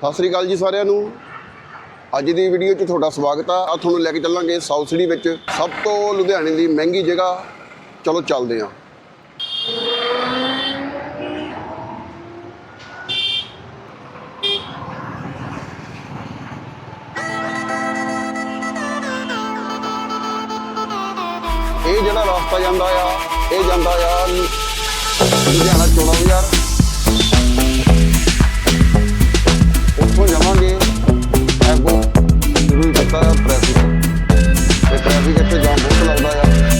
ਸਤਿ ਸ੍ਰੀ ਅਕਾਲ ਜੀ ਸਾਰਿਆਂ ਨੂੰ। ਅੱਜ ਦੀ ਵੀਡੀਓ 'ਚ ਤੁਹਾਡਾ ਸਵਾਗਤ ਆ। ਆ ਤੁਹਾਨੂੰ ਲੈ ਕੇ ਚੱਲਾਂਗੇ ਸਾਊਥ ਸਿਟੀ ਵਿੱਚ। ਸਭ ਤੋਂ ਲੁਧਿਆਣੇ ਦੀ ਮਹਿੰਗੀ ਜਗ੍ਹਾ। ਚਲੋ ਚੱਲਦੇ ਆਂ ਇਹ ਜਿਹੜਾ ਰਸਤਾ ਜਾਂਦਾ ਆ, ਇਹ ਜਾਂਦਾ ਆ ਲੁਧਿਆਣਾ 14000 ਤੇ ਟ੍ਰੈਫਿਕ ਇੱਥੇ ਜਾਮ ਬਹੁਤ ਲੱਗਦਾ ਆ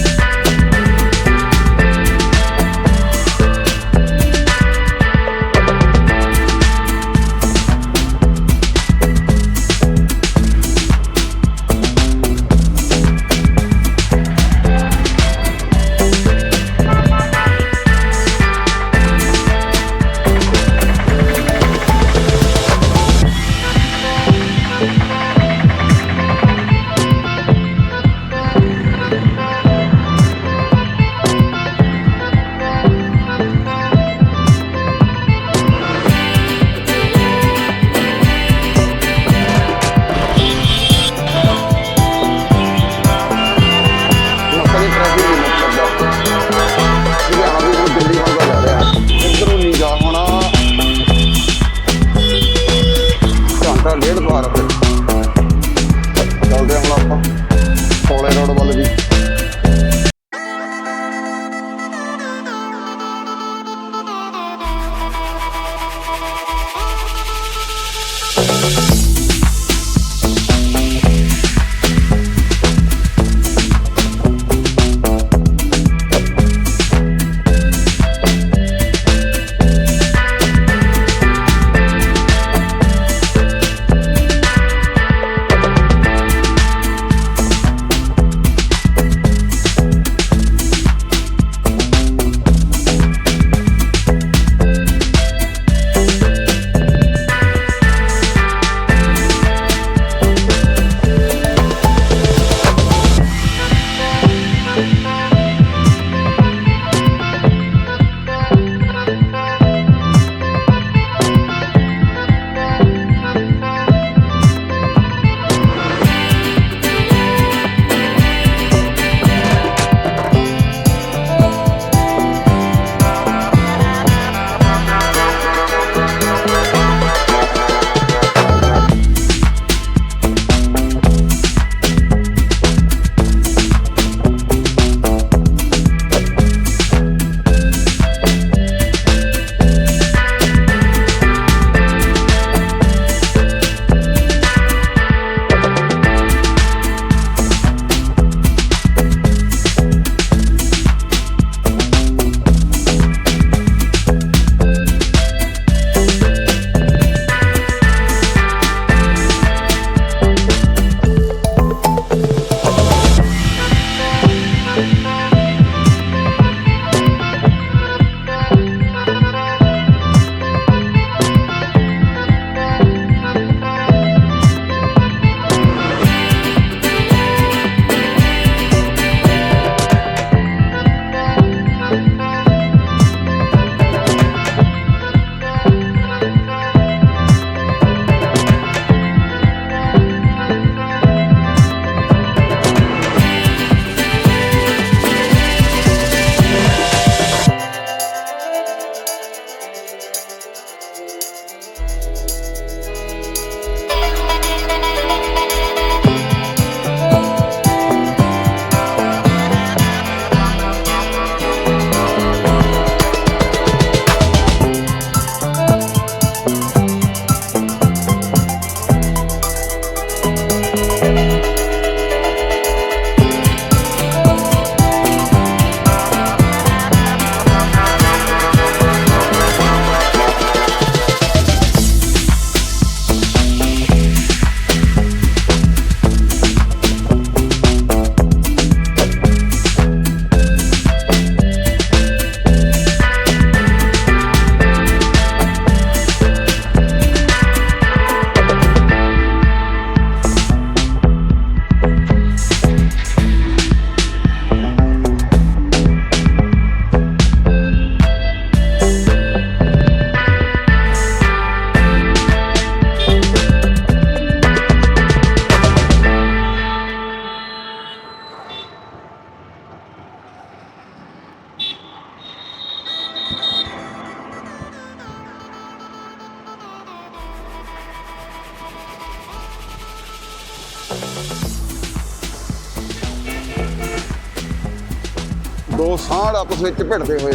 ਦੋ ਸਾਂਢ ਆਪਸ ਵਿੱਚ ਭਿੜਦੇ ਹੋਏ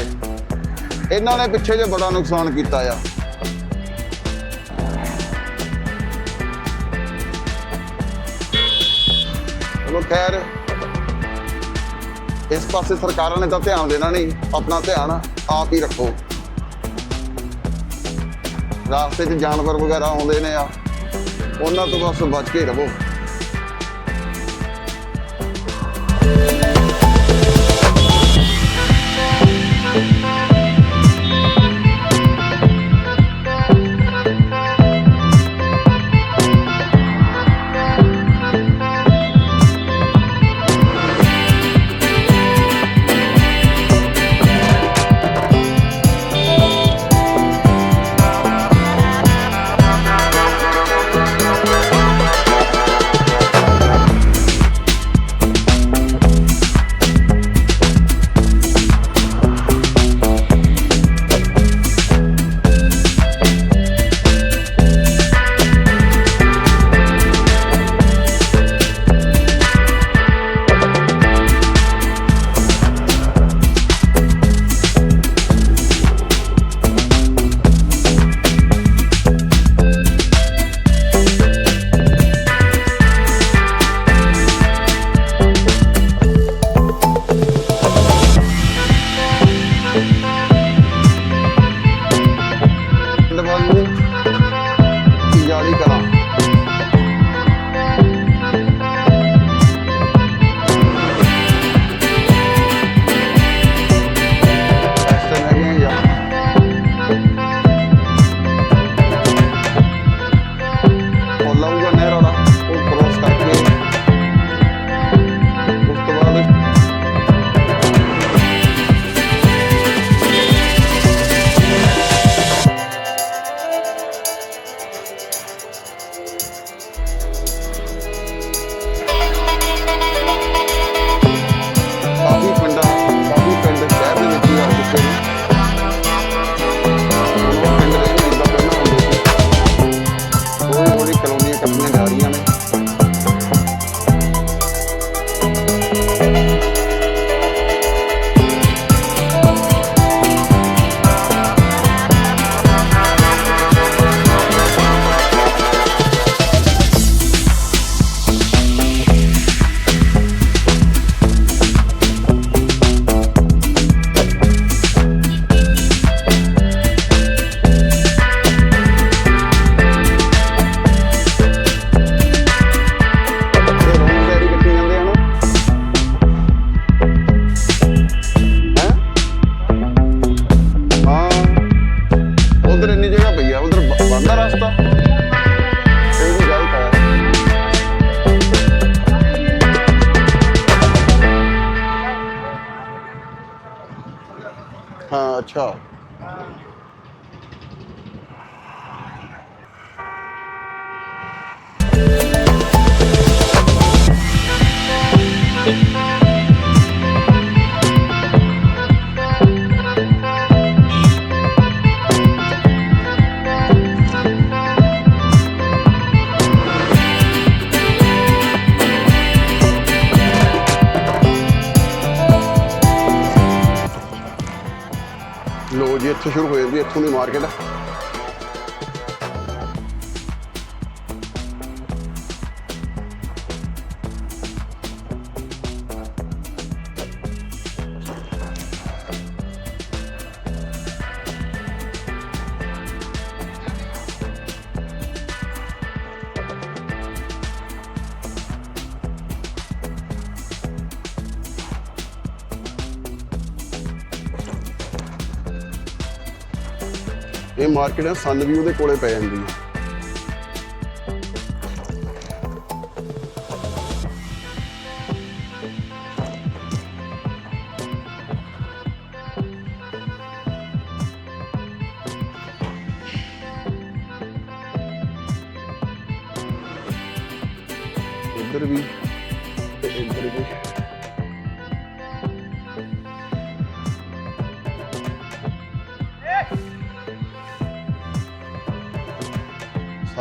ਇਹਨਾਂ ਨੇ ਪਿੱਛੇ ਜੇ ਬੜਾ ਨੁਕਸਾਨ ਕੀਤਾ ਆ। ਚਲੋ ਖੈਰ, ਇਸ ਪਾਸੇ ਸਰਕਾਰਾਂ ਨੇ ਤਾਂ ਧਿਆਨ ਦੇਣਾ ਨਹੀਂ, ਆਪਣਾ ਧਿਆਨ ਆਪ ਹੀ ਰੱਖੋ। ਰਾਸਤੇ 'ਚ ਜਾਨਵਰ ਵਗੈਰਾ ਆਉਂਦੇ ਨੇ ਆ, ਉਹਨਾਂ ਤੋਂ ਬਸ ਬਚ ਕੇ ਰਹੋ। ਸ਼ੁਰੂ ਹੋ ਇਹ ਮਾਰਕੀਟ ਹੈ ਸਨ ਵੀ ਉਹਦੇ ਕੋਲੇ ਪੈ ਜਾਂਦੀ ਹੈ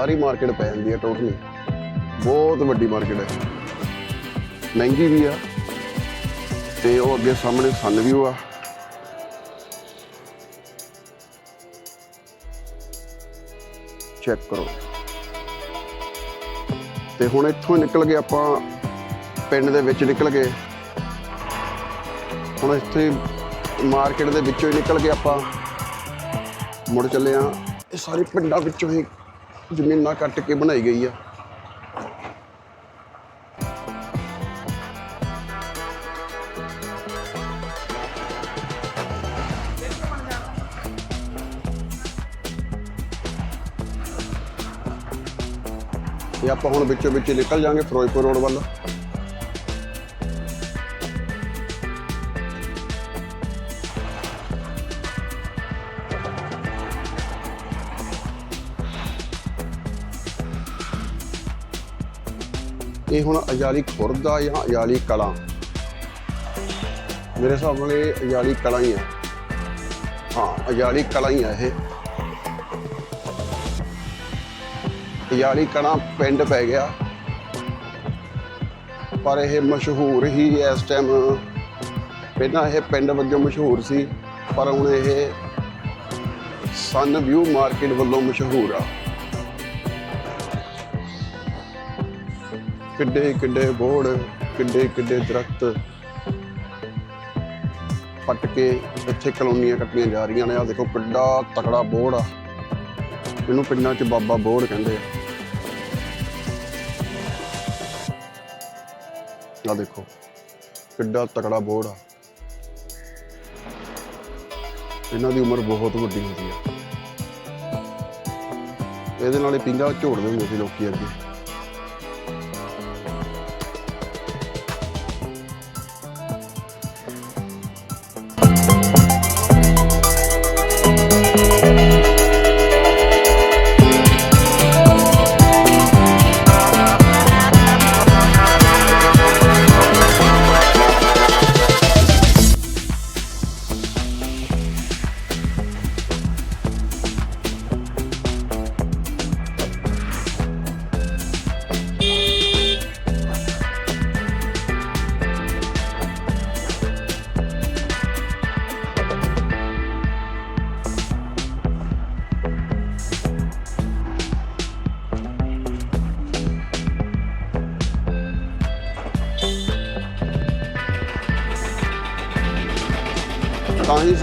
ਸਾਰੀ ਮਾਰਕੀਟ ਪੈ ਜਾਂਦੀ ਹੈ ਟੋਟਲੀ ਬਹੁਤ ਵੱਡੀ ਮਾਰਕੀਟ ਹੈ। ਮਹਿੰਗੀ ਵੀ ਆ, ਤੇ ਉਹ ਅੱਗੇ ਸਾਹਮਣੇ ਸਨ ਵਿਊ ਆ। ਚੈੱਕ ਕਰੋ। ਤੇ ਹੁਣ ਇੱਥੋਂ ਨਿਕਲ ਗਏ ਆਪਾਂ, ਪਿੰਡ ਦੇ ਵਿੱਚ ਨਿਕਲ ਗਏ। ਹੁਣ ਇੱਥੇ ਮਾਰਕੀਟ ਦੇ ਵਿੱਚੋਂ ਹੀ ਨਿਕਲ ਕੇ ਆਪਾਂ। ਮੁੜ ਚੱਲੇ ਆ। ਇਹ ਸਾਰੇ ਪਿੰਡਾਂ ਵਿੱਚੋਂ ਹੀ ਜ਼ਮੀਨਾਂ ਕੱਟ ਕੇ ਬਣਾਈ ਗਈ ਆ। ਇਹ ਆਪਾਂ ਹੁਣ ਵਿੱਚੋਂ ਵਿੱਚ ਨਿਕਲ ਜਾਾਂਗੇ ਫਿਰੋਜ਼ਪੁਰ ਰੋਡ ਵੱਲ। ਇਹ ਹੁਣ ਅਜਾਲੀ ਖੁਰਦ ਆ ਜਾਂ ਅਜਾਲੀ ਕਲਾਂ? ਮੇਰੇ ਹਿਸਾਬ ਨਾਲ ਇਹ ਅਜਾਲੀ ਕਲਾਂ ਹੀ ਆ ਹਾਂ, ਅਜਾਲੀ ਕਲਾ ਹੀ ਆ ਇਹ। ਅਜਾਲੀ ਕਲਾਂ ਪਿੰਡ ਪੈ ਗਿਆ। ਪਰ ਇਹ ਮਸ਼ਹੂਰ ਹੀ ਇਸ ਟਾਈਮ ਪਹਿਲਾਂ ਇਹ ਪਿੰਡ ਵਜੋਂ ਮਸ਼ਹੂਰ ਸੀ, ਪਰ ਹੁਣ ਇਹ ਸਨ ਵਿਊ ਮਾਰਕੀਟ ਵੱਲੋਂ ਮਸ਼ਹੂਰ ਆ। ਕਿੱਡੇ ਕਿੱਡੇ ਬੋੜ, ਕਿੱਡੇ ਕਿੱਡੇ ਦਰਖਤ ਪੱਟ ਕੇ ਇੱਥੇ ਕਲੋਨੀਆਂ ਕੱਟੀਆਂ ਜਾ ਰਹੀਆਂ ਨੇ। ਆ ਦੇਖੋ ਕਿੱਡਾ ਤਕੜਾ ਬੋੜ ਆ। ਇਹਨੂੰ ਪਿੰਡਾਂ 'ਚ ਬਾਬਾ ਬੋੜ ਕਹਿੰਦੇ ਆ। ਆ ਦੇਖੋ, ਕਿੱਡਾ ਤਕੜਾ ਬੋੜ ਆ। ਇਹਨਾਂ ਦੀ ਉਮਰ ਬਹੁਤ ਵੱਡੀ ਹੁੰਦੀ ਆ। ਇਹਦੇ ਨਾਲ ਇਹ ਪਿੰਗਾ ਝੋੜਦੇ ਹੁੰਦੇ ਸੀ ਲੋਕੀ ਅੱਗੇ। ਤਾਂ ਹੀ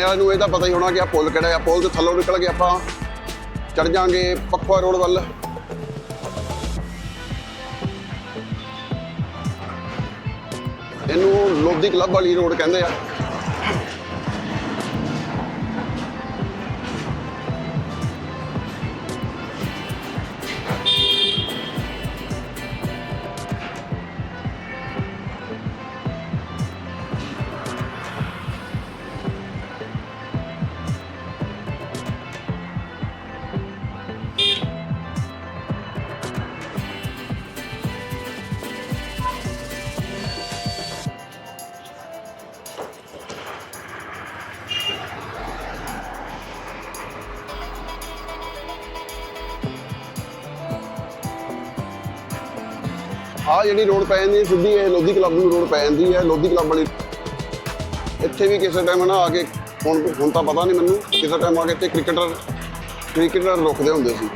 ਲੁਧਿਆਣੇ ਵਾਲੇ ਨੂੰ ਇਹਦਾ ਪਤਾ ਹੀ ਹੋਣਾ ਕਿ ਆ ਪੁਲ ਕਿਹੜਾ ਆ। ਪੁਲ ਦੇ ਥੱਲੋਂ ਨਿਕਲ ਕੇ ਆਪਾਂ ਚੜ ਜਾਾਂਗੇ ਪੱਖਵਾ ਰੋਡ ਵੱਲ। ਇਹਨੂੰ ਲੋਧੀ ਕਲੱਬ ਵਾਲੀ ਰੋਡ ਕਹਿੰਦੇ ਆ। ਜਿਹੜੀ ਰੋਡ ਪੈ ਜਾਂਦੀ ਹੈ, ਸਿੱਧੀ ਇਹ ਲੋਧੀ ਕਲੱਬ ਨੂੰ ਰੋਡ ਪੈ ਜਾਂਦੀ ਹੈ, ਲੋਧੀ ਕਲੱਬ ਵਾਲੀ। ਇੱਥੇ ਵੀ ਕਿਸੇ ਟਾਈਮ ਨਾ ਆ ਕੇ, ਹੁਣ ਹੁਣ ਤਾਂ ਪਤਾ ਨਹੀਂ ਮੈਨੂੰ, ਕਿਸੇ ਟਾਈਮ ਆ ਕੇ ਇੱਥੇ ਕ੍ਰਿਕਟਰ ਕ੍ਰਿਕਟਰ ਰੁਕਦੇ ਹੁੰਦੇ ਸੀ।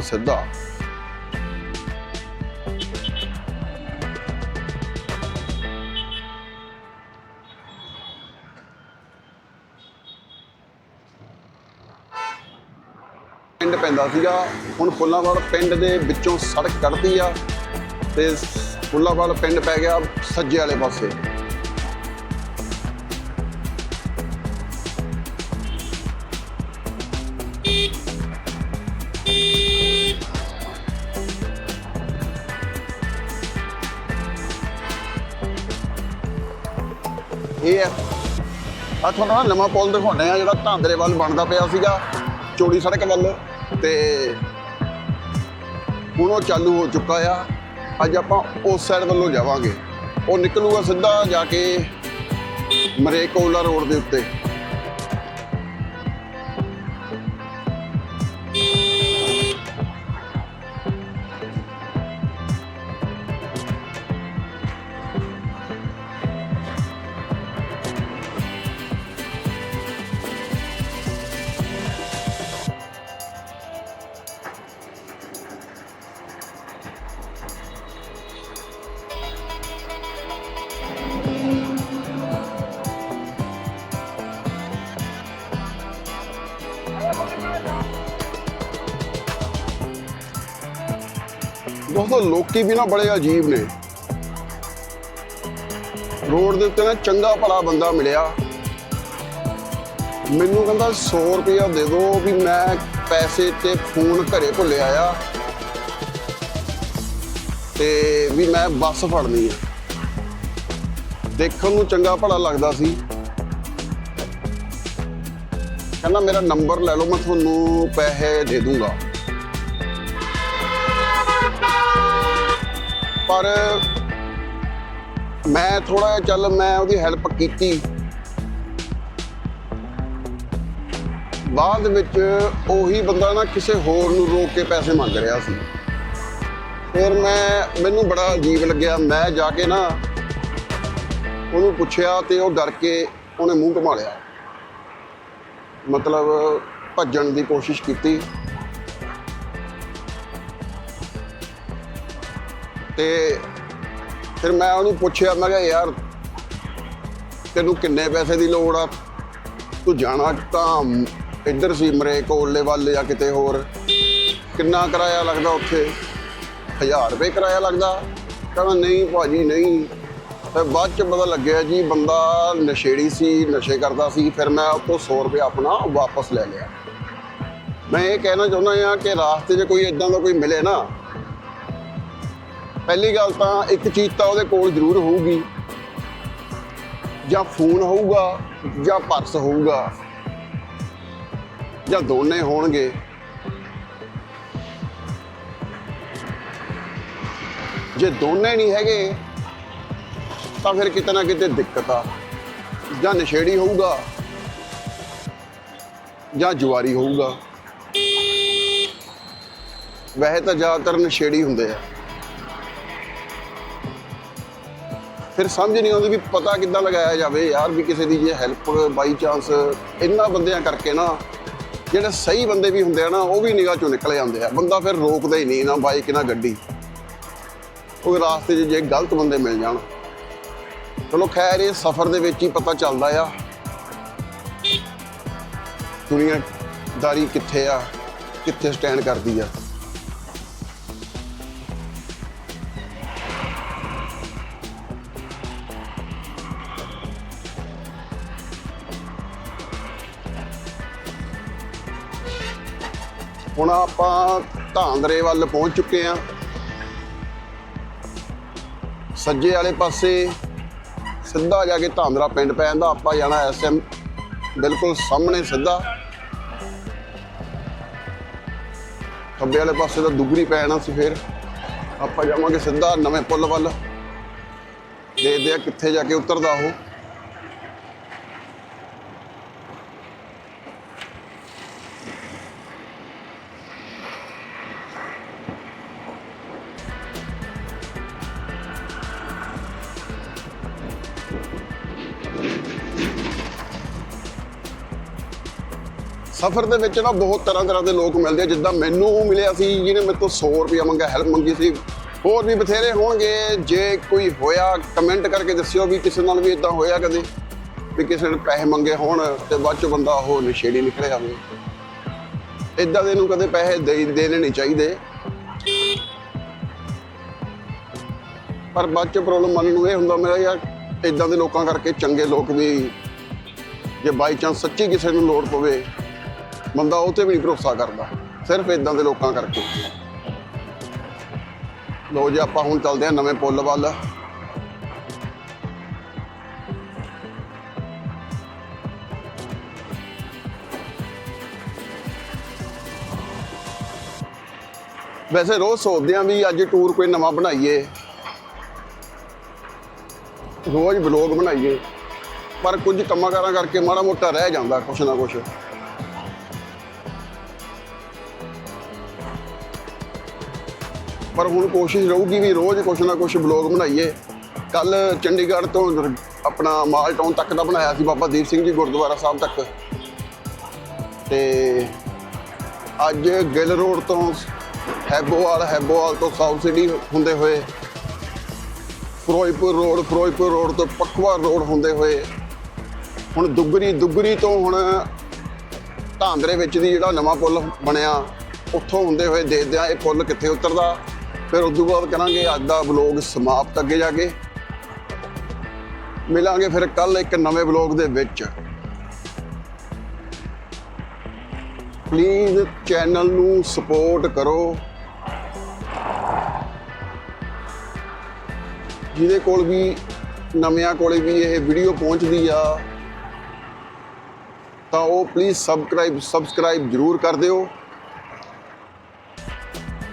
ਜਾਣਾ ਸਿੱਧਾ ਪਿੰਡ ਪੈਂਦਾ ਸੀਗਾ। ਹੁਣ ਫੁੱਲਾਂਵਾਲ ਪਿੰਡ ਦੇ ਵਿੱਚੋਂ ਸੜਕ ਕੱਢਦੀ ਆ। ਤੇ ਫੁੱਲਾਂਵਾਲ ਪਿੰਡ ਪੈ ਗਿਆ ਸੱਜੇ ਵਾਲੇ ਪਾਸੇ। ਆ ਤੁਹਾਨੂੰ ਨਾ ਨਵਾਂ ਪੁਲ ਦਿਖਾਉਂਦੇ ਆ ਜਿਹੜਾ ਧਾਂਦਰੇ ਵੱਲ ਬਣਦਾ ਪਿਆ ਸੀਗਾ, ਚੋੜੀ ਸੜਕ ਵੱਲ। ਤੇ ਹੁਣ ਉਹ ਚਾਲੂ ਹੋ ਚੁੱਕਾ ਆ। ਅੱਜ ਆਪਾਂ ਉਸ ਸਾਈਡ ਵੱਲੋਂ ਜਾਵਾਂਗੇ। ਉਹ ਨਿਕਲੂਗਾ ਸਿੱਧਾ ਜਾ ਕੇ ਮਰੇਕੋਲਾ ਰੋਡ ਦੇ ਉੱਤੇ। ਲੋਕੀ ਵੀ ਨਾ ਬੜੇ ਅਜੀਬ ਨੇ। ਰੋਡ ਦੇ ਉੱਤੇ ਨਾ ਚੰਗਾ ਭਲਾ ਬੰਦਾ ਮਿਲਿਆ। ਮੈਨੂੰ ਕਹਿੰਦਾ 100 ਰੁਪਇਆ ਦੇ ਦਿਓ ਵੀ ਮੈਂ ਪੈਸੇ ਤੇ ਫੋਨ ਘਰੇ ਭੁੱਲ ਆਇਆ। ਤੇ ਵੀ ਮੈਂ ਬੱਸ ਫੜਨੀ ਆ। ਦੇਖਣ ਨੂੰ ਚੰਗਾ ਭਲਾ ਲੱਗਦਾ ਸੀ। ਕਹਿੰਦਾ ਮੇਰਾ ਨੰਬਰ ਲੈ ਲਓ, ਮੈਂ ਤੁਹਾਨੂੰ ਪੈਸੇ ਦੇ ਦੂੰਗਾ। ਪਰ ਮੈਂ ਥੋੜਾ ਜਿਹਾ ਚੱਲ ਮੈਂ ਉਹਦੀ ਹੈਲਪ ਕੀਤੀ। ਬਾਅਦ ਵਿੱਚ ਉਹੀ ਬੰਦਾ ਨਾ ਕਿਸੇ ਹੋਰ ਨੂੰ ਰੋਕ ਕੇ ਪੈਸੇ ਮੰਗ ਰਿਹਾ ਸੀ। ਫਿਰ ਮੈਂ, ਮੈਨੂੰ ਬੜਾ ਅਜੀਬ ਲੱਗਿਆ। ਮੈਂ ਜਾ ਕੇ ਨਾ ਉਹਨੂੰ ਪੁੱਛਿਆ ਤੇ ਉਹ ਡਰ ਕੇ ਉਹਨੇ ਮੂੰਹ ਘੁਮਾ ਲਿਆ। ਮਤਲਬ ਭੱਜਣ ਦੀ ਕੋਸ਼ਿਸ਼ ਕੀਤੀ। ਤੇ ਫਿਰ ਮੈਂ ਉਹਨੂੰ ਪੁੱਛਿਆ, ਮੈਂ ਕਿਹਾ, ਯਾਰ, ਤੈਨੂੰ ਕਿੰਨੇ ਪੈਸੇ ਦੀ ਲੋੜ ਆ? ਤੂੰ ਜਾਣਾ ਤਾਂ ਇੱਧਰ ਸੀ, ਮਰੇ ਕੋਲੇ ਵੱਲ ਜਾਂ ਕਿਤੇ ਹੋਰ। ਕਿੰਨਾ ਕਿਰਾਇਆ ਲੱਗਦਾ ਉੱਥੇ? 1000 ਰੁਪਏ ਕਿਰਾਇਆ ਲੱਗਦਾ? ਕਹਿੰਦਾ ਨਹੀਂ ਭਾਜੀ, ਨਹੀਂ। ਫਿਰ ਬਾਅਦ ਚ ਪਤਾ ਲੱਗਿਆ ਜੀ, ਬੰਦਾ ਨਸ਼ੇੜੀ ਸੀ, ਨਸ਼ੇ ਕਰਦਾ ਸੀ। ਫਿਰ ਮੈਂ ਉਹ ਤੋਂ 100 ਰੁਪਏ ਆਪਣਾ ਵਾਪਸ ਲੈ ਲਿਆ। ਮੈਂ ਇਹ ਕਹਿਣਾ ਚਾਹੁੰਦਾ ਹਾਂ ਕਿ ਰਾਸਤੇ 'ਚ ਕੋਈ ਇਦਾਂ ਦਾ ਕੋਈ ਮਿਲੇ ਨਾ ਪਹਿਲੀ ਗੱਲ ਤਾਂ ਇੱਕ ਚੀਜ਼ ਤਾਂ ਉਹਦੇ ਕੋਲ ਜ਼ਰੂਰ ਹੋਊਗੀ। ਜਾਂ ਫੋਨ ਹੋਊਗਾ, ਜਾਂ ਪਰਸ ਹੋਊਗਾ, ਜਾਂ ਦੋਨੇ ਹੋਣਗੇ। ਜੇ ਦੋਨੇ ਨਹੀਂ ਹੈਗੇ, ਤਾਂ ਫਿਰ ਕਿਤੇ ਨਾ ਕਿਤੇ ਦਿੱਕਤ ਆ। ਜਾਂ ਨਸ਼ੇੜੀ ਹੋਊਗਾ, ਜਾਂ ਜੁਆਰੀ ਹੋਊਗਾ। ਵੈਸੇ ਤਾਂ ਜ਼ਿਆਦਾਤਰ ਨਸ਼ੇੜੀ ਹੁੰਦੇ ਆ। ਫਿਰ ਸਮਝ ਨਹੀਂ ਆਉਂਦੀ ਵੀ ਪਤਾ ਕਿੱਦਾਂ ਲਗਾਇਆ ਜਾਵੇ ਯਾਰ ਵੀ ਕਿਸੇ ਦੀ ਜੇ ਹੈਲਪ ਬਾਈ ਚਾਂਸ ਇੰਨਾ ਬੰਦਿਆਂ ਕਰਕੇ ਨਾ, ਜਿਹੜੇ ਸਹੀ ਬੰਦੇ ਵੀ ਹੁੰਦੇ ਆ ਨਾ, ਉਹ ਵੀ ਨਿਗਾਹ ਚੋਂ ਨਿਕਲ ਜਾਂਦੇ ਆ। ਬੰਦਾ ਫਿਰ ਰੋਕਦਾ ਹੀ ਨਹੀਂ ਨਾ ਬਾਈਕ ਨਾ ਗੱਡੀ। ਉਹ ਰਾਸਤੇ 'ਚ ਜੇ ਗਲਤ ਬੰਦੇ ਮਿਲ ਜਾਣ। ਚਲੋ ਖੈਰ, ਇਹ ਸਫ਼ਰ ਦੇ ਵਿੱਚ ਹੀ ਪਤਾ ਚੱਲਦਾ ਆ। ਦੁਨੀਆਦਾਰੀ ਕਿੱਥੇ ਆ, ਕਿੱਥੇ ਸਟੈਂਡ ਕਰਦੀ ਆ। ਹੁਣ ਆਪਾਂ ਧਾਂਦਰੇ ਵੱਲ ਪਹੁੰਚ ਚੁੱਕੇ ਆ ਸੱਜੇ ਵਾਲੇ ਪਾਸੇ ਸਿੱਧਾ ਜਾ ਕੇ ਧਾਂਦਰਾ ਪਿੰਡ ਪੈ ਜਾਂਦਾ, ਆਪਾਂ ਜਾਣਾ ਐਸਐਮ, ਬਿਲਕੁਲ ਸਾਹਮਣੇ ਸਿੱਧਾ। ਖੱਬੇ ਵਾਲੇ ਪਾਸੇ ਤਾਂ ਦੁਗਰੀ ਪੈ ਜਾਣਾ ਸੀ ਫਿਰ। ਆਪਾਂ ਜਾਵਾਂਗੇ ਸਿੱਧਾ ਨਵੇਂ ਪੁੱਲ ਵੱਲ। ਦੇਖਦੇ ਆ ਕਿੱਥੇ ਜਾ ਕੇ ਉਤਰਦਾ ਉਹ। ਸਫ਼ਰ ਦੇ ਵਿੱਚ ਨਾ ਬਹੁਤ ਤਰ੍ਹਾਂ ਤਰ੍ਹਾਂ ਦੇ ਲੋਕ ਮਿਲਦੇ ਆ, ਜਿੱਦਾਂ ਮੈਨੂੰ ਮਿਲਿਆ ਸੀ, ਜਿਹਨੇ ਮੇਰੇ ਤੋਂ 100 ਰੁਪਇਆ ਮੰਗਿਆ ਹੈਲਪ ਮੰਗੀ ਸੀ। ਹੋਰ ਵੀ ਬਥੇਰੇ ਹੋਣਗੇ, ਜੇ ਕੋਈ ਹੋਇਆ ਕਮੈਂਟ ਕਰਕੇ ਦੱਸਿਓ ਵੀ ਕਿਸੇ ਨਾਲ ਵੀ ਇਦਾਂ ਹੋਇਆ ਕਦੇ, ਵੀ ਕਿਸੇ ਨੇ ਪੈਸੇ ਮੰਗੇ ਹੋਣ ਤੇ ਬਾਅਦ ਚ ਬੰਦਾ ਉਹ ਨਸ਼ੇੜੀ ਨਿਕਲਿਆ ਹੋਵੇ ਇਦਾਂ ਦੇ ਨੂੰ ਕਦੇ ਪੈਸੇ ਦੇ ਦੇਣੇ ਨਹੀਂ ਚਾਹੀਦੇ। ਪਰ ਬਾਅਦ ਚ ਪ੍ਰੋਬਲਮ ਮਨ ਨੂੰ ਇਹ ਹੁੰਦਾ ਮੇਰਾ ਯਾਰ ਇਦਾਂ ਦੇ ਲੋਕਾਂ ਕਰਕੇ ਚੰਗੇ ਲੋਕ ਵੀ, ਜੇ ਬਾਈ ਚਾਂਸ ਸੱਚੀ ਕਿਸੇ ਨੂੰ ਲੋੜ ਪਵੇ ਬੰਦਾ ਉਹ ਤੇ ਵੀ ਨਹੀਂ ਭਰੋਸਾ ਕਰਦਾ, ਸਿਰਫ ਇਦਾਂ ਦੇ ਲੋਕਾਂ ਕਰਕੇ। ਲੋ ਜੀ, ਆਪਾਂ ਹੁਣ ਚੱਲਦੇ ਆ ਨਵੇਂ ਪੁੱਲ ਵੱਲ। ਵੈਸੇ ਰੋਜ਼ ਸੋਚਦੇ ਆ ਵੀ ਅੱਜ ਟੂਰ ਕੋਈ ਨਵਾਂ ਬਣਾਈਏ। ਰੋਜ਼ ਵਲੌਗ ਬਣਾਈਏ। ਪਰ ਕੁਝ ਕੰਮਾਂ ਕਾਰਾਂ ਕਰਕੇ ਮਾੜਾ ਮੋਟਾ ਰਹਿ ਜਾਂਦਾ ਕੁਛ ਨਾ ਕੁਛ। ਪਰ ਹੁਣ ਕੋਸ਼ਿਸ਼ ਰਹੂਗੀ ਵੀ ਰੋਜ਼ ਕੁਛ ਨਾ ਕੁਛ ਵਲੌਗ ਬਣਾਈਏ। ਕੱਲ ਚੰਡੀਗੜ੍ਹ ਤੋਂ ਆਪਣਾ ਮਾਲ ਟਾਊਨ ਤੱਕ ਦਾ ਬਣਾਇਆ ਸੀ ਬਾਬਾ ਦੀਪ ਸਿੰਘ ਜੀ ਗੁਰਦੁਆਰਾ ਸਾਹਿਬ ਤੱਕ। ਤੇ ਅੱਜ ਗਿੱਲ ਰੋਡ ਤੋਂ ਹੈਬੋਵਾਲ ਹੈਬੋਵਾਲ ਤੋਂ ਸਾਊਥ ਸਿਟੀ ਹੁੰਦੇ ਹੋਏ, ਫਿਰੋਜ਼ਪੁਰ ਰੋਡ ਫਿਰੋਜ਼ਪੁਰ ਰੋਡ ਤੋਂ ਪਖਵਾ ਰੋਡ ਹੁੰਦੇ ਹੋਏ, ਹੁਣ ਦੁੱਗਰੀ ਦੁੱਗਰੀ ਤੋਂ ਹੁਣ ਧਾਂਦਰੇ ਵਿੱਚ ਦੀ ਜਿਹੜਾ ਨਵਾਂ ਪੁਲ ਬਣਿਆ, ਉੱਥੋਂ ਹੁੰਦੇ ਹੋਏ ਦੇਖਦੇ ਆ ਇਹ ਪੁਲ ਕਿੱਥੇ ਉਤਰਦਾ। ਫਿਰ ਉਸ ਤੋਂ ਬਾਅਦ ਕਰਾਂਗੇ ਅੱਜ ਦਾ ਵਲੌਗ ਸਮਾਪਤ, ਅੱਗੇ ਜਾ ਕੇ ਮਿਲਾਂਗੇ ਫਿਰ ਕੱਲ ਇੱਕ ਨਵੇਂ ਵਲੌਗ ਦੇ ਵਿੱਚ। ਪਲੀਜ਼ ਚੈਨਲ ਨੂੰ ਸਪੋਰਟ ਕਰੋ। ਜਿਹਦੇ ਕੋਲ ਵੀ, ਨਵਿਆਂ ਕੋਲੇ ਵੀ ਇਹ ਵੀਡੀਓ ਪਹੁੰਚਦੀ ਆ, ਤਾਂ ਉਹ ਪਲੀਜ਼ ਸਬਸਕ੍ਰਾਈਬ ਸਬਸਕ੍ਰਾਈਬ ਜ਼ਰੂਰ ਕਰ ਦਿਓ।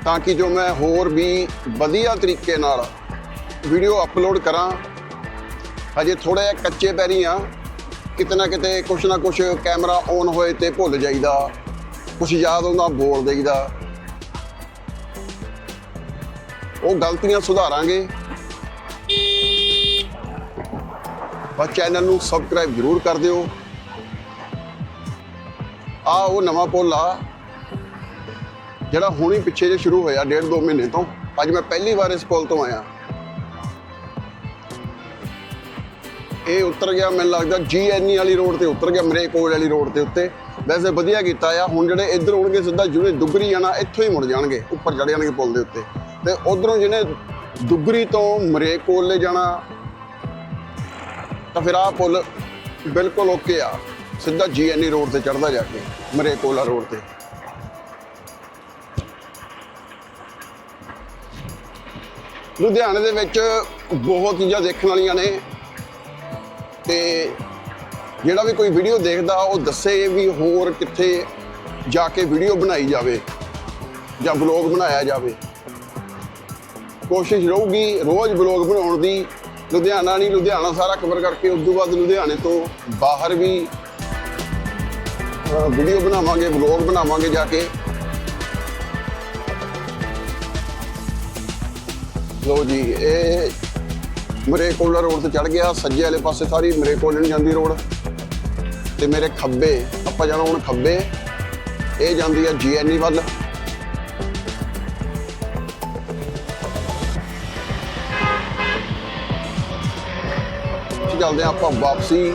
ਤਾਂ ਕਿ ਜੋ ਮੈਂ ਹੋਰ ਵੀ ਵਧੀਆ ਤਰੀਕੇ ਨਾਲ ਵੀਡੀਓ ਅਪਲੋਡ ਕਰਾਂ। ਹਜੇ ਥੋੜਾ ਜਿਹਾ ਕੱਚੇ ਪੈਰੀ ਆ। ਕਿਤੇ ਨਾ ਕਿਤੇ ਕੁਛ ਨਾ ਕੁਛ ਕੈਮਰਾ ਔਨ ਹੋਏ ਤੇ ਭੁੱਲ ਜਾਈਦਾ। ਕੁਛ ਯਾਦ ਆਉਂਦਾ ਬੋਲ ਦੇਈਦਾ। ਉਹ ਗਲਤੀਆਂ ਸੁਧਾਰਾਂਗੇ। ਬਸ ਚੈਨਲ ਨੂੰ ਸਬਸਕ੍ਰਾਈਬ ਜ਼ਰੂਰ ਕਰ ਦਿਓ। ਆ ਉਹ ਨਵਾਂ ਪੁੱਲ ਆ। ਜਿਹੜਾ ਹੁਣੀ ਪਿੱਛੇ ਜੇ ਸ਼ੁਰੂ ਹੋਇਆ, ਡੇਢ ਦੋ ਮਹੀਨੇ ਤੋਂ, ਅੱਜ ਮੈਂ ਪਹਿਲੀ ਵਾਰ ਇਸ ਪੁਲ ਤੋਂ ਆਇਆ। ਇਹ ਉਤਰ ਗਿਆ, ਮੈਨੂੰ ਲੱਗਦਾ ਜੀਐਨਈ ਵਾਲੀ ਰੋਡ ਤੇ ਉਤਰ ਗਿਆ ਮਰੇ ਕੋਲ ਵਾਲੀ ਰੋਡ ਤੇ ਉੱਤੇ। ਵੈਸੇ ਵਧੀਆ ਕੀਤਾ ਆ, ਹੁਣ ਜਿਹੜੇ ਇੱਧਰ ਹੋਣਗੇ ਸਿੱਧਾ ਜਿਹੜੇ ਦੁੱਗਰੀ ਜਾਣਾ ਇੱਥੋਂ ਹੀ ਮੁੜ ਜਾਣਗੇ, ਉੱਪਰ ਚੜ ਜਾਣਗੇ ਪੁਲ ਦੇ ਉੱਤੇ। ਤੇ ਉਧਰੋਂ ਜਿਹਨੇ ਦੁੱਗਰੀ ਤੋਂ ਮਰੇ ਕੋਲ ਲੈ ਜਾਣਾ, ਤਾਂ ਫਿਰ ਆਹ ਪੁਲ ਬਿਲਕੁਲ ਓਕੇ ਆ। ਸਿੱਧਾ ਜੀਐਨਈ ਰੋਡ ਤੇ ਚੜਦਾ ਜਾ ਕੇ ਮਰੇ ਕੋਲਾ ਰੋਡ ਤੇ। ਲੁਧਿਆਣੇ ਦੇ ਵਿੱਚ ਬਹੁਤ ਚੀਜ਼ਾਂ ਦੇਖਣ ਵਾਲੀਆਂ ਨੇ ਤੇ ਜਿਹੜਾ ਵੀ ਕੋਈ ਵੀਡੀਓ ਦੇਖਦਾ, ਉਹ ਦੱਸੇ ਵੀ ਹੋਰ ਕਿੱਥੇ ਜਾ ਕੇ ਵੀਡੀਓ ਬਣਾਈ ਜਾਵੇ ਜਾਂ ਬਲੌਗ ਬਣਾਇਆ ਜਾਵੇ। ਕੋਸ਼ਿਸ਼ ਰਹੂਗੀ ਰੋਜ਼ ਬਲੌਗ ਬਣਾਉਣ ਦੀ। ਲੁਧਿਆਣਾ ਨਹੀਂ, ਲੁਧਿਆਣਾ ਸਾਰਾ ਕਵਰ ਕਰਕੇ, ਉਸ ਤੋਂ ਬਾਅਦ ਲੁਧਿਆਣੇ ਤੋਂ ਬਾਹਰ ਵੀ ਵੀਡੀਓ ਬਣਾਵਾਂਗੇ ਬਲੌਗ ਬਣਾਵਾਂਗੇ ਜਾ ਕੇ। ਲੋ ਜੀ, ਇਹ ਮਰੇ ਕੋਲਾ ਰੋਡ ਤੇ ਚੜ ਗਿਆ, ਸੱਜੇ ਵਾਲੇ ਪਾਸੇ ਸਾਰੀ ਮਰੇ ਕੋਲੇ ਨੂੰ ਜਾਂਦੀ ਰੋਡ। ਤੇ ਮੇਰੇ ਖੱਬੇ, ਆਪਾਂ ਜਾਣਾ ਹੁਣ ਖੱਬੇ, ਇਹ ਜਾਂਦੀ ਹੈ ਜੀਐਨਈ ਵੱਲ। ਚੱਲਦੇ ਹਾਂ ਆਪਾਂ ਵਾਪਸੀ।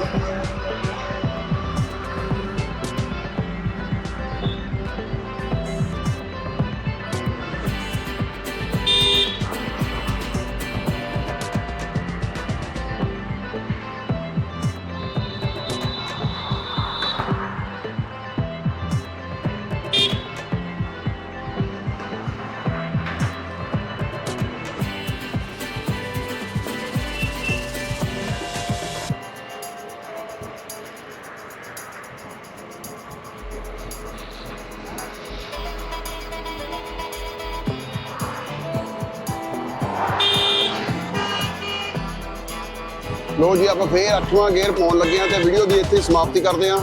ਆਪਾਂ ਫੇਰ 8ਵਾਂ ਗੇਅਰ ਪਾਉਣ ਲੱਗੇ ਆ ਤੇ ਵੀਡੀਓ ਦੀ ਇੱਥੇ ਸਮਾਪਤੀ ਕਰਦੇ ਆ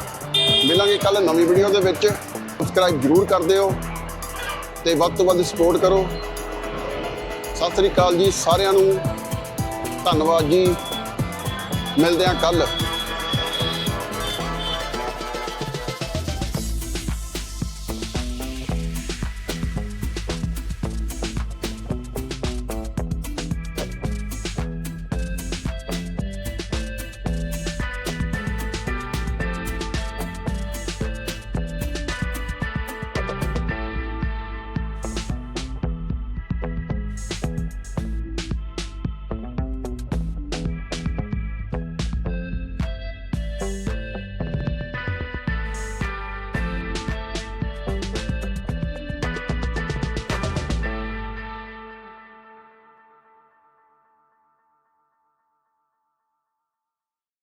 ਮਿਲਾਂਗੇ ਕੱਲ ਨਵੀਂ ਵੀਡੀਓ ਦੇ ਵਿੱਚ। ਸਬਸਕ੍ਰਾਈਬ ਜਰੂਰ ਕਰ ਦਿਓ ਤੇ ਵੱਧ ਤੋਂ ਵੱਧ ਸਪੋਰਟ ਕਰੋ। ਸਤਿ ਸ੍ਰੀ ਅਕਾਲ ਜੀ ਸਾਰਿਆਂ ਨੂੰ। ਧੰਨਵਾਦ ਜੀ। ਮਿਲਦੇ ਆ ਕੱਲ